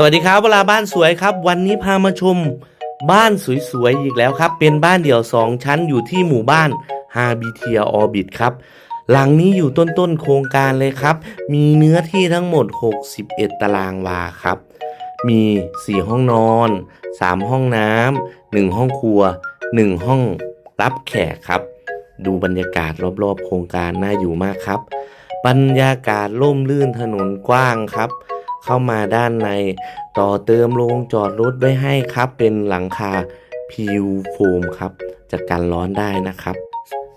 สวัสดีครับเวลาบ้านสวยครับ วันนี้พามาชมบ้านสวยๆอีกแล้วครับ เป็นบ้านเดี่ยว 2 ชั้นอยู่ที่หมู่บ้านฮาบิเทียออบิทครับ หลังนี้อยู่ต้นๆโครงการเลยครับ มีเนื้อที่ทั้งหมด 61 ตารางวาครับ มี 4 ห้องนอน 3 ห้องน้ำ1ห้องครัว 1 ห้องรับแขกครับ ดูบรรยากาศรอบๆ โครงการน่าอยู่มากครับ บรรยากาศร่มรื่นถนนกว้างครับ เข้ามาด้านใน ต่อเติมโรงจอดรถไว้ให้ครับ เป็นหลังคาพิวโฟมครับจะกันร้อนได้นะครับ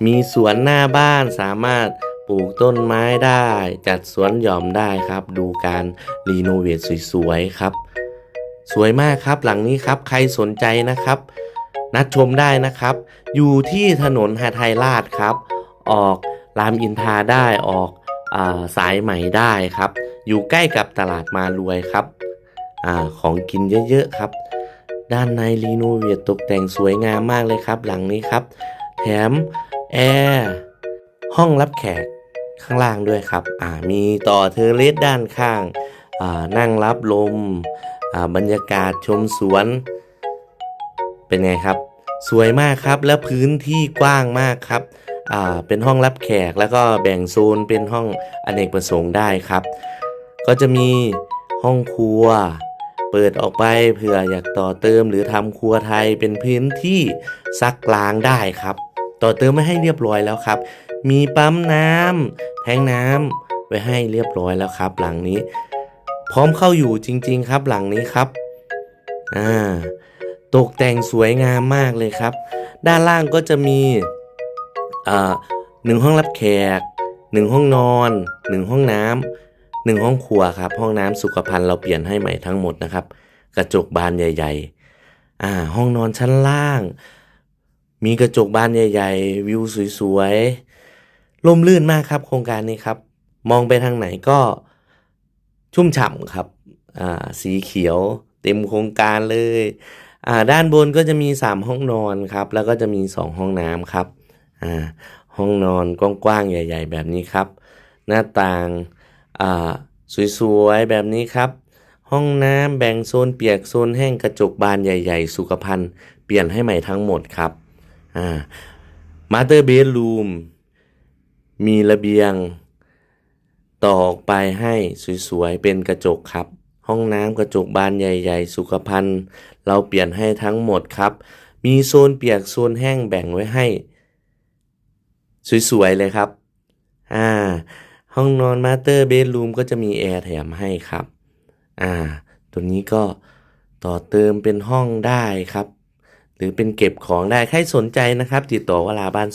มีสวนหน้าบ้านสามารถปลูกต้นไม้ได้ จัดสวนหย่อมได้ครับ ดูการรีโนเวทสวยๆครับ สวยมากครับหลังนี้ครับใครสนใจนะครับ นัดชมได้นะครับ อยู่ที่ถนนหาไทยราชครับ ออกรามอินทาได้ออกอาสายไหม่ได้ครับ อยู่ใกล้กับตลาดมารวยครับอของกินเยอะๆครับ ด้านในรีโนเวทตกแต่งสวยงามมากเลยครับ หลังนี้ครับ แถมแอร์ห้องรับแขกข้างล่างด้วยครับ มีต่อเทอร์เลสด้านข้าง นั่งรับลม บรรยากาศชมสวน เป็นไงครับ สวยมากครับ และพื้นที่กว้างมากครับ เป็นห้องรับแขกแล้วก็แบ่งโซนเป็นห้องอเนกประสงค์ได้ครับ ก็จะมีห้องครัว เปิดออกไปเผื่ออยากต่อเติมหรือทำครัวไทยเป็นพื้นที่ซักล้างได้ครับ ต่อเติมไม่ให้เรียบร้อยแล้วครับ มีปั๊มน้ำแทงน้ำไว้ให้เรียบร้อยแล้วครับ หลังนี้ พร้อมเข้าอยู่จริง ๆ ครับหลังนี้ครับอ่าตกแต่งสวยงามมากเลยครับ ด้านล่างก็จะมีอ่าหนึ่งห้องรับแขกหนึ่งห้องนอนหนึ่งห้องน้ำ หนึ่งห้องครัวครับ ห้องน้ำสุขภัณฑ์เราเปลี่ยนให้ใหม่ทั้งหมดนะครับ กระจกบานใหญ่ ๆ อ่า ห้องนอนชั้นล่าง มีกระจกบานใหญ่ ๆ วิวสวยๆร่มรื่นมากครับ โครงการนี้ครับ มองไปทางไหนก็ชุ่มฉ่ำครับ อ่า สีเขียว เต็มโครงการเลย อ่า ด้านบนก็จะมี 3 ห้องนอนครับ แล้วก็จะมี 2 ห้องน้ำครับ อ่า ห้องนอนกว้างๆใหญ่ ๆ แบบนี้ครับ หน้าต่าง สวยๆ แบบนี้ครับ ห้องน้ำแบ่งโซนเปียกโซนแห้งกระจกบานใหญ่ ๆ สุขภัณฑ์เปลี่ยนให้ใหม่ทั้งหมดครับมาสเตอร์เบดรูมมีระเบียง ต่อออกไปให้สวยๆ เป็นกระจกครับ ห้องน้ำกระจกบานใหญ่ ๆ สุขภัณฑ์ เราเปลี่ยนให้ทั้งหมดครับ มีโซนเปียกโซนแห้งแบ่งไว้ให้ สวยๆ เลยครับ อ่า ห้องนอนมาสเตอร์เบดรูมก็จะมีแอร์แถมให้ครับ อ่า ตัวนี้ก็ต่อเติมเป็นห้องได้ครับ หรือเป็นเก็บของได้ ใครสนใจนะครับ ติดต่อวลาบ้าน